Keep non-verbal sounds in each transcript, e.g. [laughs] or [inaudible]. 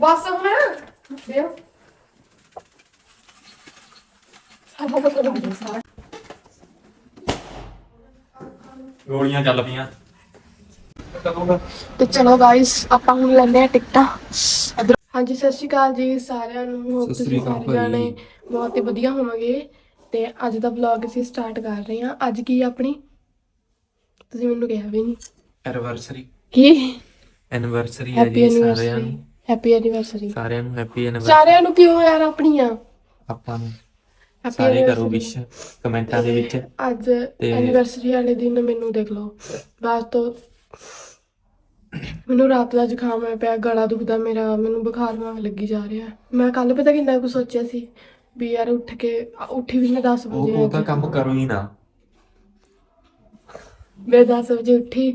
ਬਸ ਹੁਣ ਦਿਓ ਗੋਲੀਆਂ ਚੱਲ ਪਈਆਂ ਤੇ ਚਲੋ ਗਾਇਸ ਆਪਾਂ ਹੁਣ ਲੈਣੇ ਆ ਟਿਕਟਾਂ ਇੱਧਰ- ਹਾਂਜੀ ਸਤਿ ਸ਼੍ਰੀ ਅਕਾਲ ਜੀ ਸਾਰਿਆਂ ਨੂੰ ਹੋਪ ਸਤਿ ਤੁਸੀਂ ਸ਼੍ਰੀ ਅਕਾਲ ਸਾਰੇ ਜਾਣੇ ਬਹੁਤ ਹੀ ਵਧੀਆ ਹੋਵੋਗੇ ਤੇ ਅੱਜ ਦਾ ਵਲੌਗ ਅਸੀਂ ਸਟਾਰਟ ਕਰ ਰਹੇ ਹਾਂ ਅੱਜ ਕੀ ਆ ਆਪਣੀ ਤੁਸੀਂ ਮੈਨੂੰ ਕਿਹਾ ਵੀ ਨਹੀਂ ਐਨੀਵਰਸਰੀ ਕੀ ਐਨੀਵਰਸਰੀ ਹੈ ਹੈਪੀ ਜੀ ਸਾਰਿਆਂ ਐਨੀਵਰਸਰੀ ਨੂੰ ਹੈਪੀ ਐਨੀਵਰਸਰੀ ਸਾਰਿਆਂ ਨੂੰ ਹੈਪੀ ਐਨੀਵਰਸਰੀ ਸਾਰਿਆਂ ਨੂੰ ਕਿਉਂ ਯਾਰ ਆਪਣੀਆਂ? ਆਪਾਂ ਨੂੰ ਸਾਰੇ ਕਰੋ ਵਿਸ਼ ਕਮੈਂਟਾਂ ਦੇ ਵਿੱਚ। ਅੱਜ ਐਨੀਵਰਸਰੀ ਵਾਲੇ ਦਿਨ ਮੈਨੂੰ ਦੇਖ ਲਓ। ਬਾਅਦ ਤੋਂ ਮੈਨੂੰ ਰਾਤ ਦਾ ਜ਼ੁਕਾਮ ਹੋਇਆ ਪਿਆ ਗਲਾ ਦੁਖਦਾ ਮੇਰਾ ਮੈਨੂੰ ਬੁਖਾਰ ਵਾਂਗ ਲੱਗੀ ਜਾ ਰਿਹਾ। ਮੈਂ ਕੱਲ ਪਤਾ ਕਿੰਨਾ ਕੁ ਸੋਚਿਆ ਸੀ ਵੀ ਯਾਰ ਉੱਠ ਕੇ ਆ, ਉੱਠੀ ਵੀ ਮੈਂ 10 ਉਹ ਵਜੇ ਉਹ ਤਾਂ ਕੰਮ ਕਰੋ ਹੀ ਨਾ। ਮੈਂ 10 ਵਜੇ ਉੱਠੀ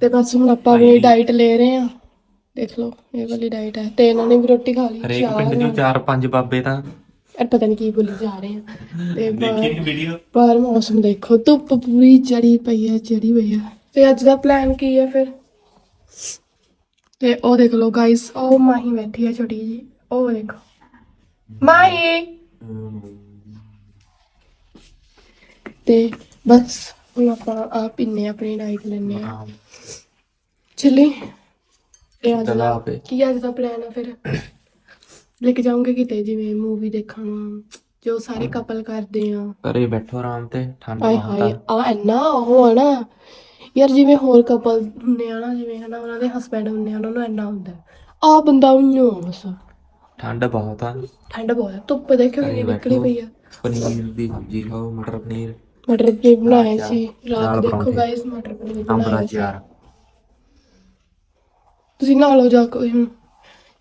ਤੇ ਬਸ ਹੁਣ ਆਪਾਂ ਆਪਣੀ ਡਾਈਟ ਲੈ ਰਹੇ ਹਾਂ। ਦੇਖ ਲਓ ਇਹ ਵਾਲੀ ਡਾਈਟ ਹੈ। ਤੇ ਇਹਨਾਂ ਨੇ ਵੀ ਰੋਟੀ ਖਾ ਲਈ ਹਰੇਕ ਚਾਹ ਪਿੰਡ ਚੋਂ ਚਾਰ ਪੰਜ ਬਾਬੇ ਤਾਂ। ਯਾਰ ਪਤਾ ਨਹੀਂ ਕੀ ਬੋਲੀ ਜਾ ਰਹੇ ਆ। ਤੇ ਬਾਹਰ- ਵੀਡੀਓ ਬਾਹਰ ਮੌਸਮ ਦੇਖੋ ਧੁੱਪ ਪੂਰੀ ਚੜੀ ਪਈ ਹੈ ਚੜੀ ਪਈ ਹੈ। ਤੇ ਅੱਜ ਦਾ ਪਲਾਨ ਕੀ ਹੈ ਫਿਰ? ਤੇ ਉਹ ਦੇਖ ਲਓ ਗਾਇਸ ਉਹ ਮਾਹੀ ਬੈਠੀ ਹੈ ਛੋਟੀ ਜੀ ਉਹ ਦੇਖੋ। ਮਾਹੀ! ਤੇ ਬਸ ਹੁਣ ਆਪਾਂ ਆ ਪਿੰਨੇ ਆਪਣੀ ਡਾਈਟ ਲੈਣੇ ਆ ਚਲੀ ਤੇ ਅੱਜ ਦਾ ਕੀ ਅੱਜ ਦਾ ਪਲਾਨ ਹੈ ਫਿਰ? ਲੈ ਕੇ ਜਾਉਂਗੇ ਕਿਤੇ ਜਿਵੇਂ ਮੂਵੀ ਦੇਖਣ ਜੋ ਸਾਰੇ ਕਪਲ ਕਰਦੇ ਆ। ਘਰੇ ਬੈਠੋ ਆਰਾਮ ਤੇ ਠੰਡ ਹਾਏ ਆ। ਆ ਇੰਨਾ ਉਹ ਆ ਨਾ। ਯਾਰ ਜਿਵੇਂ ਹੋਰ ਕਪਲ ਹੁੰਦੇ ਆ ਨਾ ਜਿਵੇਂ ਹਨਾ ਉਹਨਾਂ ਦੇ ਹਸਬੈਂਡ ਹੁੰਦੇ ਆ ਉਹਨਾਂ ਨੂੰ ਇੰਨਾ ਹੁੰਦਾ। ਆ ਬੰਦਾ ਉਹਨੂੰ ਆ ਬਸ। ਠੰਡ ਬਹੁਤ ਆ। ਠੰਡ ਬਹੁਤ ਆ। ਧੁੱਪ ਦੇਖੋ ਕਿੰਨੀ ਨਿਕਲੀ। ਪਈ ਆ। ਪਨੀਰ ਦੀ ਸਬਜ਼ੀ ਖਾਓ ਮਟਰ ਪਨੀਰ। ਮਟਰ ਪਨੀਰ ਬਣਾਇਆ ਸੀ। ਰਾਤ ਨਾਲ ਦੇਖੋ। ਗਾਇਸ ਮਟਰ ਪਨੀਰ ਬਣਾਇਆ ਸੀ। ਤੁਸੀਂ ਨਾ ਲਓ ਜਾ ਕੋਈ। ਹੁਣ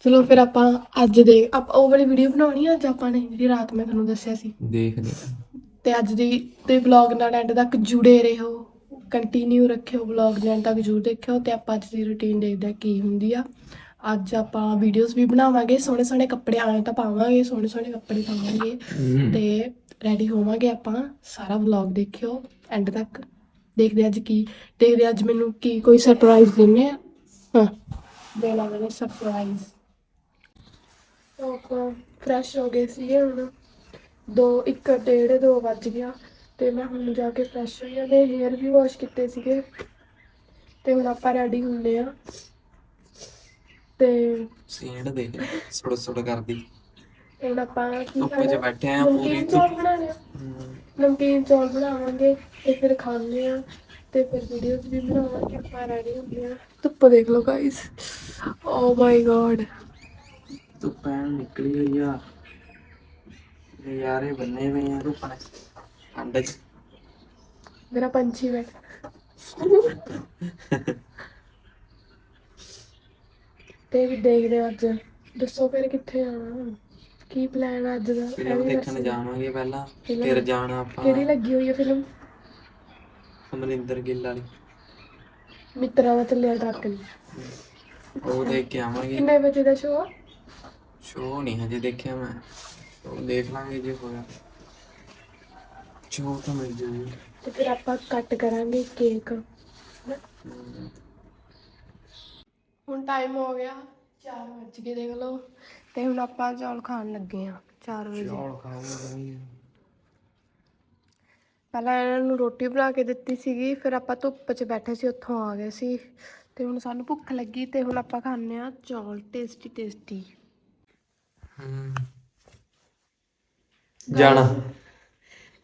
ਚਲੋ ਫਿਰ ਆਪਾਂ ਅੱਜ ਦੇ ਆਪਾਂ ਉਹ ਵਾਲੀ ਵੀਡੀਓ ਬਣਾਉਣੀ ਆ ਅੱਜ ਆਪਾਂ ਨੇ ਜਿਹੜੀ ਰਾਤ ਮੈਂ ਤੁਹਾਨੂੰ ਦੱਸਿਆ ਸੀ। ਦੇਖਦੇ ਤੇ ਅੱਜ ਦੀ ਤੇ ਵਲੌਗ ਨਾਲ ਐਂਡ ਤੱਕ ਜੁੜੇ ਰਹੋ। ਕੰਟੀਨਿਊ ਰੱਖਿਓ ਵਲੌਗ ਦੇ ਐਂਡ ਤੱਕ ਜਰੂਰ ਦੇਖਿਓ ਤੇ ਆਪਾਂ ਅੱਜ ਦੀ ਰੁਟੀਨ ਦੇਖਦੇ ਹਾਂ ਕੀ ਹੁੰਦੀ ਆ। ਅੱਜ ਆਪਾਂ ਵੀਡੀਓਜ਼ ਵੀ ਬਣਾਵਾਂਗੇ ਸੋਹਣੇ ਸੋਹਣੇ ਕੱਪੜੇ ਆਏ ਤਾਂ ਪਾਵਾਂਗੇ ਸੋਹਣੇ ਸੋਹਣੇ ਕੱਪੜੇ ਪਾਵਾਂਗੇ। ਤੇ ਰੈਡੀ ਹੋਵਾਂਗੇ ਆਪਾਂ, ਸਾਰਾ ਵਲੌਗ ਦੇਖਿਓ ਐਂਡ ਤੱਕ। ਦੇਖਦੇ ਅੱਜ ਕੀ, ਦੇਖਦੇ ਅੱਜ ਮੈਨੂੰ ਕੀ, ਕੋਈ ਸਰਪ੍ਰਾਈਜ਼ ਦਿੰਨੇ ਆ। ਹਾਂ ਦੇਣਾ ਮੈਨੇ ਸਰਪ੍ਰਾਈਜ਼ ਤਾਂ ਫਰੈਸ਼ ਹੋ ਗਏ ਸੀਗੇ ਹੁਣ। ਦੋ, ਇੱਕ ਡੇਢ, ਦੋ ਵੱਜ ਗਿਆ। ਤੇ ਮੈਂ ਹੁਣ ਜਾ ਕੇ ਫਰੈਸ਼ ਹੋਈ ਆ ਤੇ ਹੇਅਰ ਵੀ ਵਾਸ਼ ਕੀਤੇ ਸੀਗੇ। ਤੇ ਹੁਣ ਆਪਾਂ ਰੈਡੀ ਹੁੰਦੇ ਆ। ਤੇ ਸੀਂਡ ਦੇ ਸੁੜ ਸੁੜ ਕਰਦੀ। ਹੁਣ ਆਪਾਂ ਕੀ ਧੁੱਪ 'ਚ ਖਾਣਾ? ਬੈਠੇ ਆ ਪੂਰੀ ਨਮਕੀਨ ਚੌਲ ਬਣਾਉਣੇ ਆ। ਹਮ, ਨਮਕੀਨ ਚੌਲ ਬਣਾਵਾਂਗੇ ਤੇ ਫਿਰ ਖਾਣੇ ਆ ਤੇ ਫਿਰ ਵੀਡੀਓਜ਼ ਵੀ ਬਣਾਵਾਂਗੇ ਆਪਾਂ ਰੈਡੀ ਹੁੰਦੇ ਆ। ਧੁੱਪ ਦੇਖ ਲਓ ਗਾਇਸ ਓ ਮਾਈ ਗॉड ਧੁੱਪ ਐਨ ਨਿਕਲੀ ਹੋਈ ਆ। ਯਾਰੇ ਬੰਨੇ ਹੋਏ ਆ ਧੁੱਪ ਨੇ ਠੰਡ 'ਚ। ਮੇਰਾ ਪੰਛੀ ਬੈਠ [laughs] ਤੇ ਵੀ ਦੇਖਦੇ ਆ ਅੱਜ। ਦੱਸੋ ਫਿਰ ਕਿੱਥੇ ਜਾਣਾ ਕੀ ਪਲਾਨ ਅੱਜ ਦਾ? ਫਿਲਮ ਦੇਖਣ ਜਾਵਾਂਗੇ ਪਹਿਲਾਂ? ਫਿਰ ਜਾਣਾ ਆਪਾਂ ਕਿਹੜੀ ਲੱਗੀ ਹੋਈ ਹੈ ਫਿਲਮ ਅਮਰਿੰਦਰ ਗਿੱਲ ਵਾਲੀ। ਮਿੱਤਰਾਂ ਦਾ ਚੱਲਿਆ ਟਰੱਕ ਲਈ ਉਹ ਦੇਖ ਕੇ ਆਵਾਂਗੇ। ਕਿੰਨੇ ਵਜੇ ਦਾ ਸ਼ੋਅ ਸ਼ੋਅ ਨਹੀਂ ਹਜੇ ਦੇਖਿਆ ਮੈਂ। ਉਹ ਦੇਖ ਲਾਂਗੇ ਜੇ ਹੋਇਆ। ਸ਼ੋਅ ਤਾਂ ਮਿਲ ਜਾਊਗੀ ਤੇ ਫਿਰ ਆਪਾਂ ਕੱਟ ਕਰਾਂਗੇ ਕੇਕ ਹੁਣ ਟਾਈਮ ਹੋ ਗਿਆ 4 ਵਜ ਗਏ ਦੇਖ ਲਓ। ਤੇ ਹੁਣ ਆਪਾਂ ਚੌਲ ਖਾਣ ਲੱਗੇ ਆ 4 ਵਜੇ। ਚੌਲ ਖਾਵਾਂਗੇ ਪਹਿਲਾਂ ਇਹਨਾਂ ਨੂੰ ਰੋਟੀ ਬਣਾ ਕੇ ਦਿੱਤੀ ਸੀਗੀ ਫਿਰ ਆਪਾਂ ਧੁੱਪ 'ਚ ਬੈਠੇ ਸੀ ਉੱਥੋਂ ਆ ਗਏ ਸੀ। ਤੇ ਹੁਣ ਸਾਨੂੰ ਭੁੱਖ ਲੱਗੀ ਤੇ ਹੁਣ ਆਪਾਂ ਖਾਣੇ ਆ ਚੌਲ ਟੇਸਟੀ ਟੇਸਟੀ ਜਾਣਾ।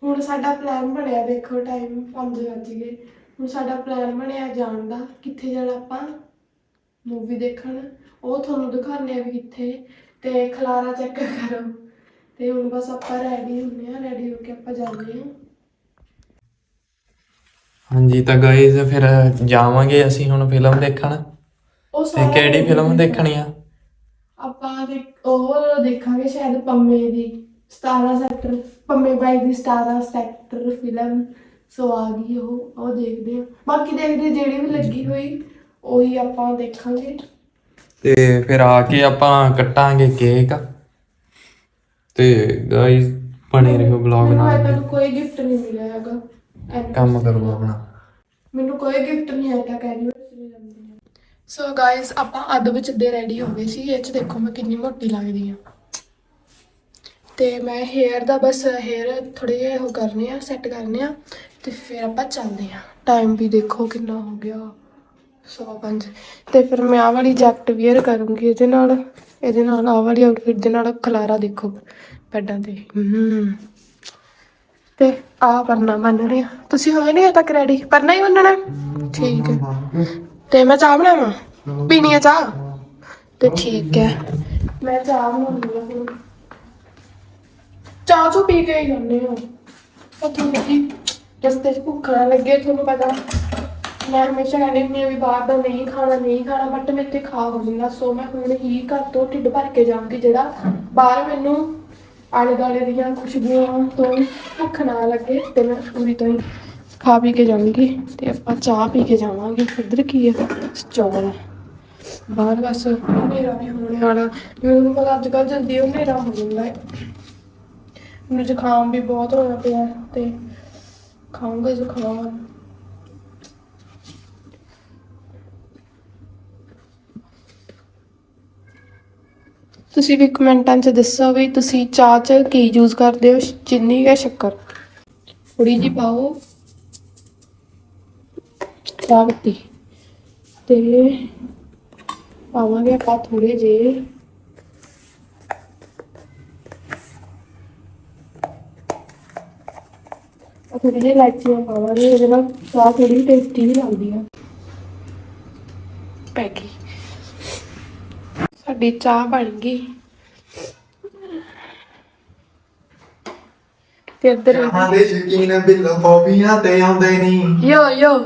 ਹੁਣ ਸਾਡਾ ਪਲਾਨ ਬਣਿਆ ਦੇਖੋ ਟਾਈਮ 5 ਵੱਜ ਗਏ। ਹੁਣ ਸਾਡਾ ਪਲਾਨ ਬਣਿਆ ਜਾਣ ਦਾ ਕਿੱਥੇ ਜਾਣਾ ਆਪਾਂ? ਮੂਵੀ ਦੇਖਣ। ਉਹ ਤੁਹਾਨੂੰ ਦਿਖਾਉਂਦੇ ਆ ਵੀ ਕਿੱਥੇ। ਤੇ ਖਲਾਰਾ ਚੈੱਕ ਕਰੋ। ਤੇ ਹੁਣ ਬਸ ਆਪਾਂ ਰੈਡੀ ਹੁੰਨੇ ਆ ਰੈਡੀ ਹੋ ਕੇ ਆਪਾਂ ਜਾਂਦੇ ਆ ਹਾਂਜੀ ਤਾਂ ਗਾਇਜ਼ ਫਿਰ ਜਾਵਾਂਗੇ ਅਸੀਂ ਹੁਣ ਫਿਲਮ ਦੇਖਣ। ਉਹ ਤੇ ਸਾਰਾ ਕਿਹੜੀ ਫਿਲਮ ਦੇਖਣੀ। ਆ? ਆਪਾਂ ਦੇਖ ਉਹ ਦੇਖਾਂਗੇ ਸ਼ਾਇਦ ਪੰਮੇ ਦੀ 17 ਸੈਕਟਰ ਪੰਮੇ ਬਾਈ ਦੀ 17 ਸੈਕਟਰ ਫਿਲਮ ਸੋ ਆ ਗਈ ਉਹ ਉਹ ਦੇਖਦੇ ਆ ਬਾਕੀ ਦੇਖਦੇ ਜਿਹੜੀ ਵੀ ਲੱਗੀ ਹੋਈ ਉਹੀ ਆਪਾਂ ਦੇਖਾਂਗੇ। ਤੇ ਫਿਰ ਆ ਕੇ ਆਪਾਂ ਕੱਟਾਂਗੇ ਕੇਕ ਤੇ ਗਾਇਜ਼ ਬਣੇ ਰਹੋ ਮੈਨੂੰ ਅਜੇ ਨਾਲ। ਤੱਕ ਕੋਈ ਗਿਫਟ ਨਹੀਂ ਮਿਲਿਆ ਹੈਗਾ। ਕੰਮ ਕਰੋ ਆਪਣਾ। ਮੈਨੂੰ ਕੋਈ ਗਿਫਟ ਨਹੀਂ ਆਇਆ ਤੱਕ ਐਨੀਵਰਸਰੀ ਜਨਮਦਿਨ ਸੋ ਗਾਇਸ ਆਪਾਂ ਅੱਧ ਵਿੱਚ ਦੇ ਰੈਡੀ ਹੋ ਗਏ ਸੀ। ਇਹ ਚ ਦੇਖੋ ਮੈਂ ਕਿੰਨੀ ਮੋਟੀ ਲੱਗਦੀ ਆ। ਤੇ ਮੈਂ ਹੇਅਰ ਦਾ ਬਸ ਹੇਅਰ ਥੋੜੇ ਜਿਹਾ ਉਹ ਕਰਨੇ ਆ ਸੈੱਟ ਕਰਨੇ ਆ। ਤੇ ਫਿਰ ਆਪਾਂ ਚੱਲਦੇ ਆ। ਟਾਈਮ ਵੀ ਦੇਖੋ ਕਿੰਨਾ ਹੋ ਗਿਆ। ਸਵਾ ਪੰਜ। ਤੇ ਫਿਰ ਮੈਂ ਆਹ ਵਾਲੀ ਜੈਕਟ ਵੇਅਰ ਕਰੂੰਗੀ ਇਹਦੇ ਨਾਲ। ਇਹਦੇ ਨਾਲ ਆਹ ਵਾਲੀ ਆਊਟਫਿਟ ਦੇ ਨਾਲ ਖਲਾਰਾ ਦੇਖੋ ਪੈਡਾਂ ਤੇ। ਤੇ ਆਹ ਪਰਨਾ ਬੰਨ ਰਹੇ ਤੁਸੀਂ ਹੋਏ ਨਹੀਂ ਤੱਕ ਰੈਡੀ ਪਰਨਾ ਹੀ ਬੰਨਣਾ। ਠੀਕ ਹੈ। ਤੇ ਮੈਂ ਚਾਹ ਬਣਾਵਾਂ? ਪੀਣੀ ਹੈ ਚਾਹ? ਤੇ ਠੀਕ ਹੈ। ਮੈਂ ਚਾਹ ਬਣਾਉਂਦੀ ਹਾਂ ਹੁਣ। ਚਾਹ ਚੋ ਪੀ ਕੇ ਹੀ ਜਾਂਦੇ ਹਾਂ। ਪਤਾ ਨਹੀਂ ਰਸਤੇ 'ਚ ਭੁੱਖ ਨਾ ਲੱਗੇ, ਤੁਹਾਨੂੰ ਪਤਾ। ਮੈਂ ਹਮੇਸ਼ਾ ਕਹਿੰਦੀ ਹੁੰਦੀ ਹਾਂ ਵੀ ਬਾਹਰ ਦਾ ਨਹੀਂ ਖਾਣਾ ਨਹੀਂ ਖਾਣਾ ਬਟ ਮੇਰੇ ਤੇ ਖਾ ਹੋ ਜਾਂਦਾ ਸੋ ਮੈਂ ਹੁਣ ਹੀ ਘਰ ਤੋਂ ਢਿੱਡ ਭਰ ਕੇ ਜਾਊਂਗੀ ਜਿਹੜਾ ਬਾਹਰ ਮੈਨੂੰ ਆਲੇ ਦੁਆਲੇ ਦੀਆਂ ਖੁਸ਼ਬੂਆਂ ਤੋਂ ਭੁੱਖ ਨਾ ਲੱਗੇ ਤੇ ਮੈਂ ਪੂਰੀ ਤੋਂ ਹੀ ਖਾ ਪੀ ਕੇ ਜਾਵਾਂਗੀ ਤੇ ਆਪਾਂ ਚਾਹ ਪੀ ਕੇ ਜਾਵਾਂਗੇ। ਇੱਧਰ ਕੀ ਹੈ ਚੌਲ ਬਾਹਰ ਬਸ ਹਨੇਰਾ ਵੀ ਹੋਣੇ ਵਾਲਾ। ਜਿਵੇਂ ਪਤਾ ਅੱਜ ਕੱਲ੍ਹ ਜਲਦੀ ਉਹ ਹਨੇਰਾ ਹੋ ਜਾਂਦਾ ਹੈ। ਮੈਨੂੰ ਜ਼ੁਕਾਮ ਵੀ ਬਹੁਤ ਹੋਇਆ ਪਿਆ ਤੇ ਖਾਊਂਗਾ ਜ਼ੁਕਾਮ। ਤੁਸੀਂ ਵੀ ਕਮੈਂਟਾਂ 'ਚ ਦੱਸੋ ਵੀ ਤੁਸੀਂ ਚਾਹ 'ਚ ਕੀ ਯੂਜ਼ ਕਰਦੇ ਹੋ ਚੀਨੀ ਜਾਂ ਸ਼ੱਕਰ? ਥੋੜੀ ਜੀ ਪਾਓ। ਚਾਹ ਪੱਤੀ। ਤੇ ਪਾਵਾਂਗੇ ਆਪਾਂ ਥੋੜੇ ਜੇ ਥੋੜੀ ਜਿਹੀ ਇਲਾਇਚੀਆਂ ਪਾਵਾਂਗੇ ਇਹਦੇ ਨਾਲ ਚਾਹ ਥੋੜੀ ਟੇਸਟੀ ਵੀ ਲੱਗਦੀ ਆ। ਪੈ ਗਈ ਸਾਡੀ ਚਾਹ ਬਣ ਗਈ। ਤੇ ਇੱਧਰ ਚਾਹਾਂ ਦੇ ਸ਼ਕੀਨ ਬਿੱਲ ਬੋਬੀਆਂ ਤੇ ਆਉਂਦੇ ਨਹੀਂ ਯੋ ਯੋ।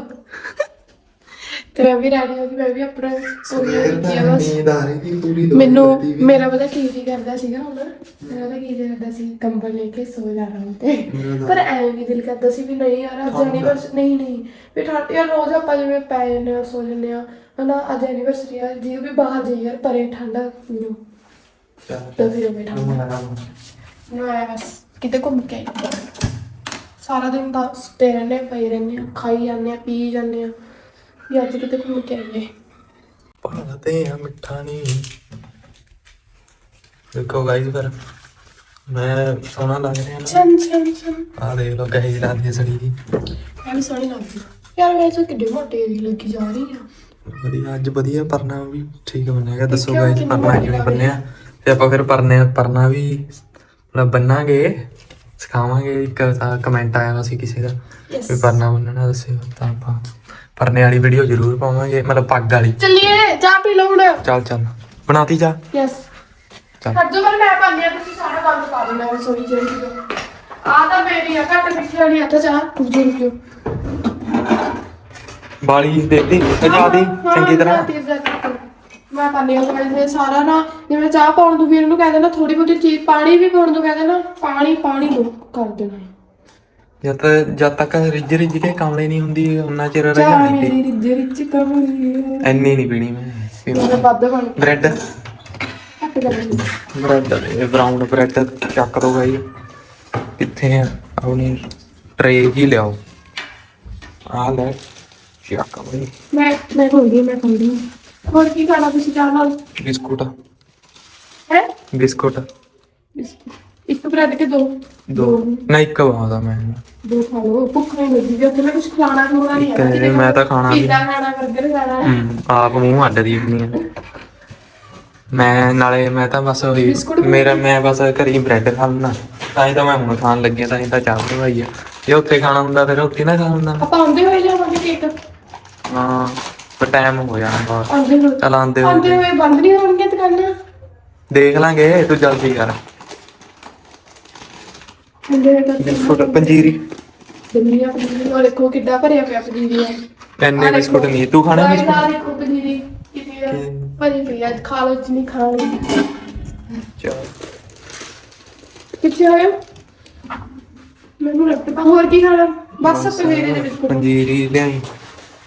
ਤੇ ਮੈਂ ਵੀ ਰੈਡੀ ਹੋ ਗਈ ਮੈਂ ਵੀ ਆਪਣਾ ਸਵੇਰ ਦਾ ਬਸ। ਨੀਂਦਾਰੇ ਦੀ ਪੂਰੀ ਦੋ ਮੈਨੂੰ। ਮੇਰਾ ਪਤਾ ਕੀ ਜੀ ਕਰਦਾ ਸੀਗਾ ਹੁਣ ਮੇਰਾ ਤਾਂ ਕੀ ਜੀ ਕਰਦਾ ਸੀ ਕੰਬਲ ਲੈ ਕੇ ਸੋ ਜਾਣਾ ਤਾਂ- ਪਰ ਐਵੇਂ ਵੀ ਦਿਲ ਕਰਦਾ ਸੀ ਵੀ ਨਹੀਂ ਯਾਰ ਅੱਜ। ਐਨੀਵਰਸਰੀ ਨਹੀਂ ਨਹੀਂ। ਵੀ ਠੰਡ ਯਾਰ ਰੋਜ਼ ਆਪਾਂ ਜਿਵੇਂ ਪੈ ਜਾਂਦੇ ਆ ਸੋ ਜਾਂਦੇ ਆ ਹਨਾ ਅੱਜ ਐਨੀਵਰਸਰੀ ਆ ਜੀ ਵੀ ਬਾਹਰ ਜਾਈ ਯਾਰ ਪਰੇ ਠੰਡਾ ਨੂੰ ਚੱਲ, ਤਾਂ ਫਿਰ ਮੈਂ ਠੰਡ। ਨੂੰ ਬਸ ਕਿਤੇ ਘੁੰਮ ਕੇ ਆਈ। ਸਾਰਾ ਦਿਨ ਤਾਂ ਸੁੱਤੇ ਰਹਿੰਦੇ ਪਏ ਰਹਿੰਦੇ ਆ ਖਾਈ ਜਾਂਦੇ ਆ ਪੀ ਜਾਂਦੇ ਆ। ਵੀ ਅੱਜ ਕਿਤੇ ਘੁੰਮ ਕੇ ਆਈਏ। ਭਾਲਦੇ ਆ ਮਿੱਠਾ ਨਹੀਂ ਦੇਖੋ ਗਾਈਸ ਫਿਰ ਮੈਂ ਸੋਹਣਾ ਲੱਗ ਰਿਹਾ ਨਾ। ਚੰਨ ਚੰਨ ਚੰਨ ਆ ਦੇਖ ਲੋ ਕਹੀ ਲੱਗਦੀ ਹੈ ਸੜੀ ਦੀ ਮੈਂ ਵੀ ਸੋਹਣੀ ਲੱਗਦੀ ਆ। ਯਾਰ ਮੈਂ ਤਾਂ ਕਿੱਡੇ ਮੋਟੇ ਜਿਹੀ ਲੱਗੀ ਜਾ ਰਹੀ ਆ ਵਧੀਆ ਅੱਜ ਵਧੀਆ ਪਰਨਾ ਵੀ ਠੀਕ ਬਣਿਆਗਾ ਦੱਸੋ ਦੇਖਿਓ ਗਾਈਸ ਕਿੰਨੀ ਪਰਨਾ ਵਧੀਆ ਕਿਵੇਂ ਬੰਨਿਆ ਤੇ ਆਪਾਂ ਫਿਰ ਪਰਨੇ ਪਰਨਾ ਵੀ ਮਤਲਬ ਬੰਨਾਂਗੇ। ਸਿਖਾਵਾਂਗੇ ਇੱਕ ਕਮੈਂਟ ਆਇਆ ਸੀ ਕਿਸੇ ਦਾ Yes. ਵੀ ਪਰਨਾ ਬੰਨਣਾ ਦੱਸਿਓ ਤਾਂ ਆਪਾਂ। ਪਰਨੇ ਵਾਲੀ ਵੀਡੀਓ ਜ਼ਰੂਰ ਪਾਵਾਂਗੇ ਮਤਲਬ ਪੱਗ ਵਾਲੀ। ਚੱਲੀਏ ਚਾਹ ਪੀ ਲਓ ਹੁਣ। ਚੱਲ ਚੱਲ। ਬਣਾਤੀ ਜਾ ਯੈਸ ਚੱਲ। ਹੱਦ ਪਰ ਮੈਂ ਪਾਣੀ ਆ ਤੁਸੀਂ ਸਾਰਾ ਕੰਮ ਪਾ ਦੇਣਾ ਰਸੋਈ ਚ ਆ ਤਾਂ ਮੇਰੀ ਆ ਘੱਟ ਮਿੱਠੀ ਵਾਲੀ ਆ ਤਾਂ ਚਾਹ ਜੀ ਜੀ ਬਾਲੀ ਦੇਤੀ ਸਜਾ ਦੀ ਚੰਗੀ ਤਰ੍ਹਾਂ। ਮੈਂ ਪਾਣੀ ਆ ਮੈਂ ਸਾਰਾ ਨਾ ਜਿਵੇਂ ਚਾਹ ਪਾਉਣ ਤੋਂ ਵੀਰ ਨੂੰ ਕਹਿ ਦੇਣਾ ਥੋੜੀ ਬਹੁਤੀ ਚੀਜ਼ ਪਾਣੀ ਵੀ ਪਾਉਣ ਤੋਂ ਕਹਿ ਦੇਣਾ ਪਾਣੀ ਪਾਣੀ ਕਰ ਦੇਣਾ। ਜਦ ਤੱਕ ਜਦ ਤੱਕ ਰਿੱਝ ਰਿੱਝ ਕੇ ਕਮਲੇ ਨਹੀਂ ਹੁੰਦੀ ਉਹਨਾਂ ਚਿਰ ਚਾਹ ਰਜਾਣੀ ਮੇਰੀ ਰਿੱਝ ਰਿੱਝ ਕਮਲੀ ਐਨੀ ਨਹੀਂ ਪੀਣੀ ਮੈਂ ਮੇਰੇ ਵੱਧ ਬਣ ਬ੍ਰੈਡ। ਘੱਟ ਕਰ ਬ੍ਰੈਡ ਇਹ ਬਰਾਊਨ ਬ੍ਰੈਡ ਚੱਕ ਦੋ ਗਾਈ ਕਿੱਥੇ ਆ? ਆਪਣੀ ਟਰੇ ਜੀ ਲਿਆਓ। ਆ ਲੈ ਚੱਕ ਬਈ। ਮੈਂ ਮੈਂ ਖੁੰਦੀ ਮੈਂ ਖੁੰਦੀ ਹੋਰ ਕੀ ਖਾਣਾ ਤੁਸੀਂ ਚਾਹ ਨਾਲ? ਬਿਸਕੁਟ। ਹੈ? ਬਿਸਕੁਟ। ਇੱਕ ਬ੍ਰੈਡ ਕੇ ਦੋ। ਦੋ। ਨਾ ਇੱਕ ਬਾਦਾ ਮੈਂ। ਦੋ ਖਾ ਲਓ। ਭੁੱਖ ਨਹੀਂ ਲੱਗੀ ਵੀ ਉੱਥੇ ਮੈਂ ਕੁਝ ਖਾਣਾ ਖੂਣਾ ਨਹੀਂ ਇੱਕ ਹੈ, ਮੈਂ ਤਾਂ ਖਾਣਾ ਵੀ- ਪੀਜ਼ਾ ਖਾਣਾ 버ਗਰ ਖਾਣਾ ਹਮ, ਆਪ ਮੂੰਹ ਅੱਡ ਦੀ ਨਹੀਂ ਆ। ਮੈਂ ਨਾਲੇ ਮੈਂ ਤਾਂ ਬਸ ਉਹੀ ਬਿਸਕੁਟ ਵੀ ਮੇਰਾ ਮੈਂ ਬਸ ਘਰੀ ਬ੍ਰੈਡ ਖਾ ਲੈਣਾ ਤਾਂ ਹੀ ਤਾਂ ਮੈਂ ਹੁਣ ਖਾਣ ਲੱਗਿਆ ਤਾਂ ਹੀ ਤਾਂ ਚਾਹ ਬਣਵਾਈ ਆ। ਜੇ ਉੱਥੇ ਖਾਣਾ ਹੁੰਦਾ ਫਿਰ ਉੱਥੇ ਨਾ ਖਾ ਹੁੰਦਾ ਆਪਾਂ ਆਉਂਦੇ ਹੋਏ ਜਾਵਾਂਗੇ ਕੇਕ। ਹਾਂ ਪਰ ਟਾਈਮ ਹੋ ਜਾਣਾ ਬਹੁਤ ਆਉਂਦੇ ਹੋਏ। ਚੱਲ ਆਂਦੇ ਆਉਂਦੇ ਹੋਏ। ਹੋਏ ਬੰਦ ਨਹੀਂ ਹੋਣਗੀਆਂ ਦੁਕਾਨਾਂ? ਦੇਖ ਲਾਂਗੇ ਤੂੰ ਜਲਦੀ ਕਰ। ਬਿਸਕੁਟ ਪੰਜੀਰੀ। ਦੁਨੀਆ ਪਨੀਰੀ ਉਹ ਦੇਖੋ ਕਿੱਡਾ ਭਰਿਆ ਪਿਆ ਪਨੀਰੀ ਹੈ ਐਨੇ ਆਹ ਬਿਸਕੁਟ ਦੇਖੋ। ਨਹੀਂ ਤੂੰ ਖਾਣਾ ਗਾਇਸ, ਬਿਸਕੁਟ? ਆਹ ਦੇਖੋ ਪਨੀਰੀ ਕਿੰਨੀ ਆ। ਭਰੀ ਪਈ ਆ ਖਾ ਲਓ ਜਿੰਨੀ ਖਾਣੀ ਚੱਲ। ਕਿੱਥੇ ਆਇਓ ਮੈਨੂੰ ਲੱਗਦਾ ਹੋਰ ਕੀ ਖਾਣਾ? ਬਸ ਪਨੀਰੀ ਦੇ ਬਿਸਕੁਟ। ਪੰਜੀਰੀ ਲਿਆਈ।